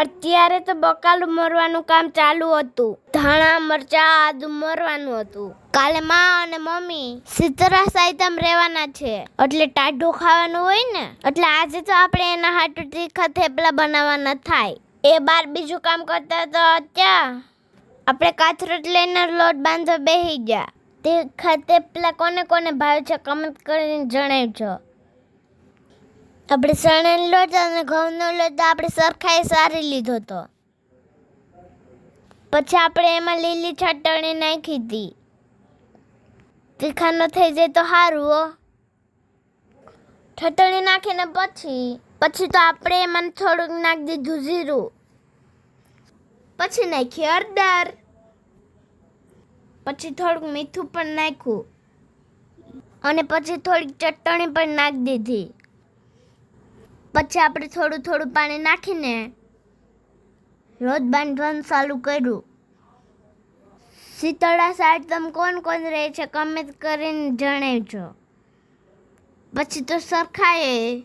અત્યારે તો બકાલું મરવાનું કામ ચાલુ હતું. ધાણા, મરચા, આદુ મરવાનું હતું. કાલે માં અને મમ્મી સિતરાસ આઈટમ રહેવાના છે. એટલે ટાઢું ખાવાનું હોય ને, એટલે આજે તો આપણે એના હાટુ તીખા થેપલા બનાવવાના થાય. એ બાર બીજું કામ કરતા તો ત્યાં આપણે કાથરોટ લઈને લોટ બાંધો બેસી ગયા. તીખા થેપલા કોને કોને ભાવે છે કમેન્ટ કરીને જણાવજો. આપણે ચણાનો લોટ અને ઘઉંનો લોટ આપણે સરખાએ સારી લીધો તો. પછી આપણે એમાં લીલી ચટણી નાખી હતી તીખા ન થઈ જાય તો સારું હો. ચટણી નાખીને પછી પછી તો આપણે એમાં થોડુંક નાખી દીધું જીરું. પછી નાખી હળદર. પછી થોડુંક મીઠું પણ નાખ્યું. અને પછી થોડીક ચટણી પણ નાખી દીધી. પછી આપણે થોડું થોડું પાણી નાખીને રોજ બાંધવાનું ચાલુ કર્યું. શીતળા સાતમ કોણ કોણ રહે છે કમેન્ટ કરીને જણાવજો. પછી તો સરખાએ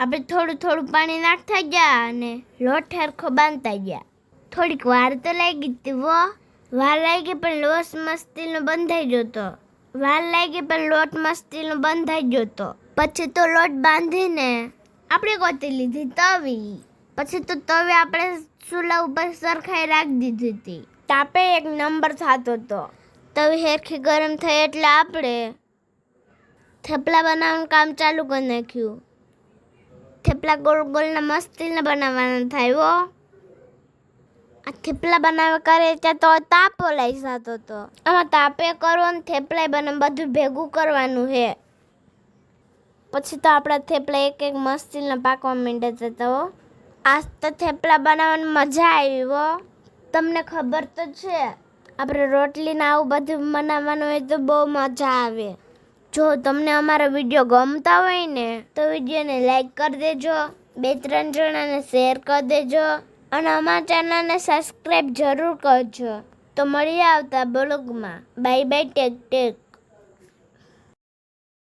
આપણે થોડું થોડું પાણી નાખતા ગયા અને લોટ સરખો બાંધતા ગયા. થોડીક વાર તો લાગી હતી વો. વાર લાગી પણ લોટ મસ્તીનો બંધાઈ ગયો તો વાર લાગી પણ લોટ મસ્તીનો બંધાઈ ગયો તો પછી તો લોટ બાંધીને આપણે ગોતી લીધી તવી. પછી તો તવી આપણે ચૂલા ઉપર સરખાઈ રાખી દીધી હતી. તાપે એક નંબર થતો હતો. તવી હેરખી ગરમ થઈ એટલે આપણે થેપલા બનાવવાનું કામ ચાલુ કરી નાખ્યું. થેપલા ગોળ ગોળના મસ્તીને બનાવવાના થાય હો. આ થેપલા બનાવે કરે ત્યાં તો તાપો લઈ જતો હતો. આમાં તાપે કરો ને થેપલા બને બધું ભેગું કરવાનું હે. પછી તો આપણા થેપલા એક એક મસ્તીના પાકવા માંડે છે તો. આજ તો થેપલા બનાવવાની મજા આવી હો. તમને ખબર તો છે, આપણે રોટલીને આવું બધું બનાવવાનું હોય તો બહુ મજા આવે. જો તમને અમારા વીડિયો ગમતા હોય ને, તો વિડીયોને લાઈક કરી દેજો, બે ત્રણ જણાને શેર કરી દેજો, અને અમારા ચેનલને સબસ્ક્રાઈબ જરૂર કરજો. તો મળીએ આવતા બ્લોગમાં બાય બાય ટેક ટેક.